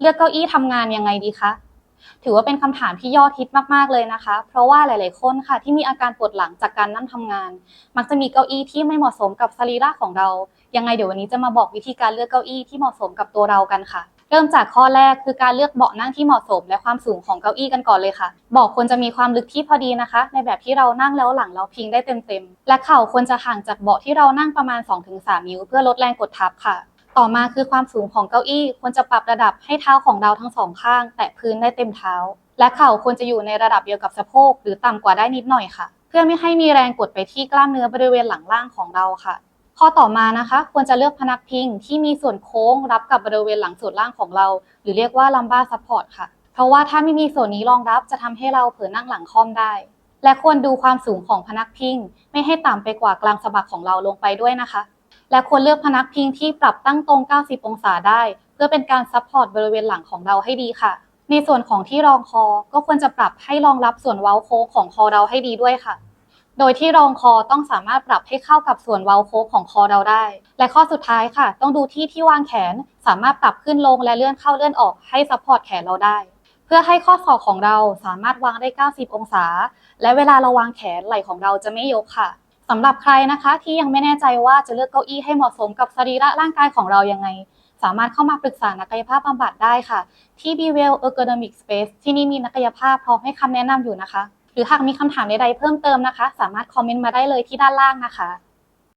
เลือกเก้าอี้ทำงานยังไงดีคะถือว่าเป็นคำถามที่ยอดฮิตมากๆเลยนะคะ เพราะว่าหลาย ๆ คนค่ะที่มีอาการปวดหลังจากการนั่งทำงาน มักจะมีเก้าอี้ที่ไม่เหมาะสมกับสรีระของเรา ยังไงเดี๋ยววันนี้จะมาบอกวิธีการเลือกเก้าอี้ที่เหมาะสมกับตัวเรากันค่ะ เริ่มจากข้อแรกคือการเลือกเบาะนั่งที่เหมาะสม และความสูงของเก้าอี้กันก่อนเลยค่ะเบาะควรจะมีความลึกที่พอดีนะคะ ในแบบที่เรานั่งแล้วหลังเราพิงได้เต็ม ๆ และเข่าควรจะห่างจากเบาะที่เรานั่งประมาณ 2-3 นิ้ว เพื่อลดแรงกดทับค่ะ ต่อมาคือความสูงของเก้าอี้ควรจะปรับระดับให้เท้าของเราทั้งสองข้าง แตะพื้นได้เต็มเท้า และเข่าควรจะอยู่ในระดับเดียวกับสะโพกหรือต่ำกว่าได้นิดหน่อยค่ะ เพื่อไม่ให้มีแรงกดไปที่กล้ามเนื้อบริเวณหลังล่างของเราค่ะ ข้อต่อมานะคะ ควรจะเลือกพนักพิงที่มีส่วนโค้งรับกับบริเวณหลังส่วนล่างของเรา หรือเรียกว่า lumbar support ค่ะ เพราะว่าถ้าไม่มีส่วนนี้รองรับจะทำให้เราเผลอนั่งหลังค่อมได้ และควรดูความสูงของพนักพิง ไม่ให้ต่ำไปกว่ากลางสะบักของเราลงไปด้วยนะคะ และควรเลือกพนักพิงที่ปรับตั้งตรง 90 องศาได้ เพื่อเป็นการซัพพอร์ตบริเวณหลังของเราให้ดีค่ะ ในส่วนของที่รองคอ ก็ควรจะปรับให้รองรับส่วนเว้าโค้งของคอเราให้ดีด้วยค่ะ โดยที่รองคอต้องสามารถปรับให้เข้ากับส่วนเว้าโค้งของคอเราได้ และข้อสุดท้ายค่ะ ต้องดูที่ที่วางแขน สามารถปรับขึ้นลงและเลื่อนเข้าเลื่อนออกให้ซัพพอร์ตแขนเราได้เพื่อให้ข้อศอกของเราสามารถวางได้ 90 องศา และเวลาเราวางแขนไหล่ของเราจะไม่ยกค่ะ สำหรับใครนะคะที่ยังไม่แน่ใจว่าจะเลือกเก้าอี้ให้เหมาะสมกับสรีระร่างกายของเรายังไง สามารถเข้ามาปรึกษานักกายภาพบำบัดได้ค่ะ ที่ b w e l Ergonomic Space ที่นี่มีนักกายภาพพร้อมให้คำแนะนำอยู่นะคะ หรือหากมีคำถามใดๆเพิ่มเติมนะคะ สามารถคอมเมนต์มาได้เลยที่ด้านล่างนะคะ